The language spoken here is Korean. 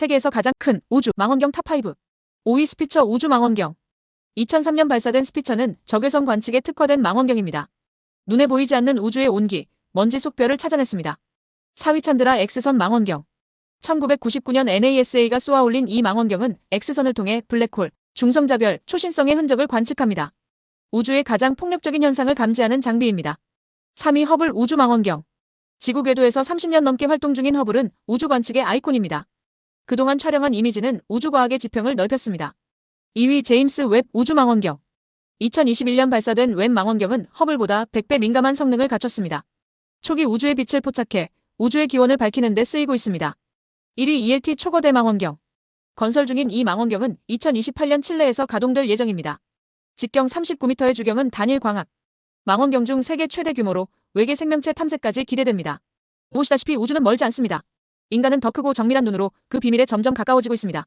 세계에서 가장 큰 우주 망원경 탑5. 5위 스피처 우주 망원경. 2003년 발사된 스피처는 적외선 관측에 특화된 망원경입니다. 눈에 보이지 않는 우주의 온기, 먼지 속 별을 찾아냈습니다. 4위 찬드라 X선 망원경. 1999년 NASA가 쏘아 올린 이 망원경은 X선을 통해 블랙홀, 중성자별, 초신성의 흔적을 관측합니다. 우주의 가장 폭력적인 현상을 감지하는 장비입니다. 3위 허블 우주 망원경. 지구 궤도에서 30년 넘게 활동 중인 허블은 우주 관측의 아이콘입니다. 그동안 촬영한 이미지는 우주과학의 지평을 넓혔습니다. 2위 제임스 웹 우주 망원경. 2021년 발사된 웹 망원경은 허블보다 100배 민감한 성능을 갖췄습니다. 초기 우주의 빛을 포착해 우주의 기원을 밝히는 데 쓰이고 있습니다. 1위 ELT 초거대 망원경. 건설 중인 이 망원경은 2028년 칠레에서 가동될 예정입니다. 직경 39m의 주경은 단일 광학. 망원경 중 세계 최대 규모로 외계 생명체 탐색까지 기대됩니다. 보시다시피 우주는 멀지 않습니다. 인간은 더 크고 정밀한 눈으로 그 비밀에 점점 가까워지고 있습니다.